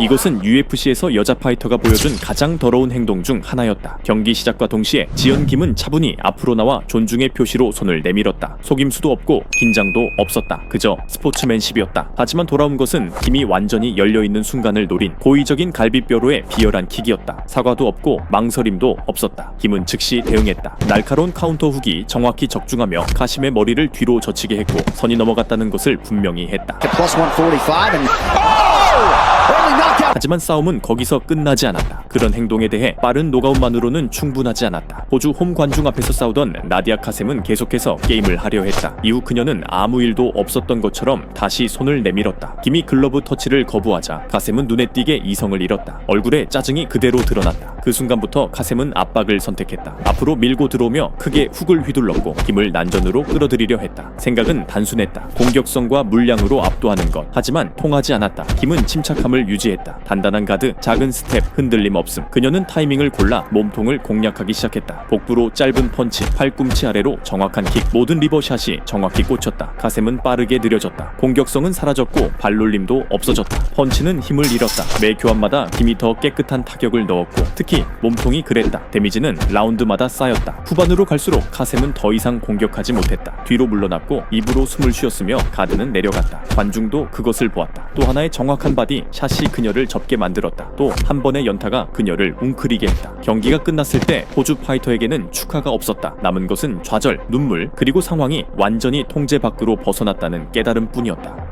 이것은 UFC에서 여자 파이터가 보여준 가장 더러운 행동 중 하나였다. 경기 시작과 동시에 지연 김은 차분히 앞으로 나와 존중의 표시로 손을 내밀었다. 속임수도 없고 긴장도 없었다. 그저 스포츠맨십이었다. 하지만 돌아온 것은 김이 완전히 열려있는 순간을 노린 고의적인 갈비뼈로의 비열한 킥이었다. 사과도 없고 망설임도 없었다. 김은 즉시 대응했다. 날카로운 카운터 훅이 정확히 적중하며 카심의 머리를 뒤로 젖히게 했고 선이 넘어갔다는 것을 분명히 했다. Plus 145 and early knockout. 하지만 싸움은 거기서 끝나지 않았다. 그런 행동에 대해 빠른 노가웃만으로는 충분하지 않았다. 호주 홈 관중 앞에서 싸우던 나디아 카셈은 계속해서 게임을 하려 했다. 이후 그녀는 아무 일도 없었던 것처럼 다시 손을 내밀었다. 김이 글러브 터치를 거부하자 카셈은 눈에 띄게 이성을 잃었다. 얼굴에 짜증이 그대로 드러났다. 그 순간부터 카셈은 압박을 선택했다. 앞으로 밀고 들어오며 크게 훅을 휘둘렀고 김을 난전으로 끌어들이려 했다. 생각은 단순했다. 공격성과 물량으로 압도하는 것. 하지만 통하지 않았다. 김은 침착함을 유지했다. 단단한 가드, 작은 스텝, 흔들림 없음. 그녀는 타이밍을 골라 몸통을 공략하기 시작했다. 복부로 짧은 펀치, 팔꿈치 아래로 정확한 킥, 모든 리버샷이 정확히 꽂혔다. 가셈은 빠르게 느려졌다. 공격성은 사라졌고 발놀림도 없어졌다. 펀치는 힘을 잃었다. 매 교환마다 김이 더 깨끗한 타격을 넣었고 특히 몸통이 그랬다. 데미지는 라운드마다 쌓였다. 후반으로 갈수록 카셈은 더 이상 공격하지 못했다. 뒤로 물러났고 입으로 숨을 쉬었으며 가드는 내려갔다. 관중도 그것을 보았다. 또 하나의 정확한 바디 샷이 그녀를 접게 만들었다. 또 한 번의 연타가 그녀를 웅크리게 했다. 경기가 끝났을 때 호주 파이터에게는 축하가 없었다. 남은 것은 좌절, 눈물, 그리고 상황이 완전히 통제 밖으로 벗어났다는 깨달음 뿐이었다.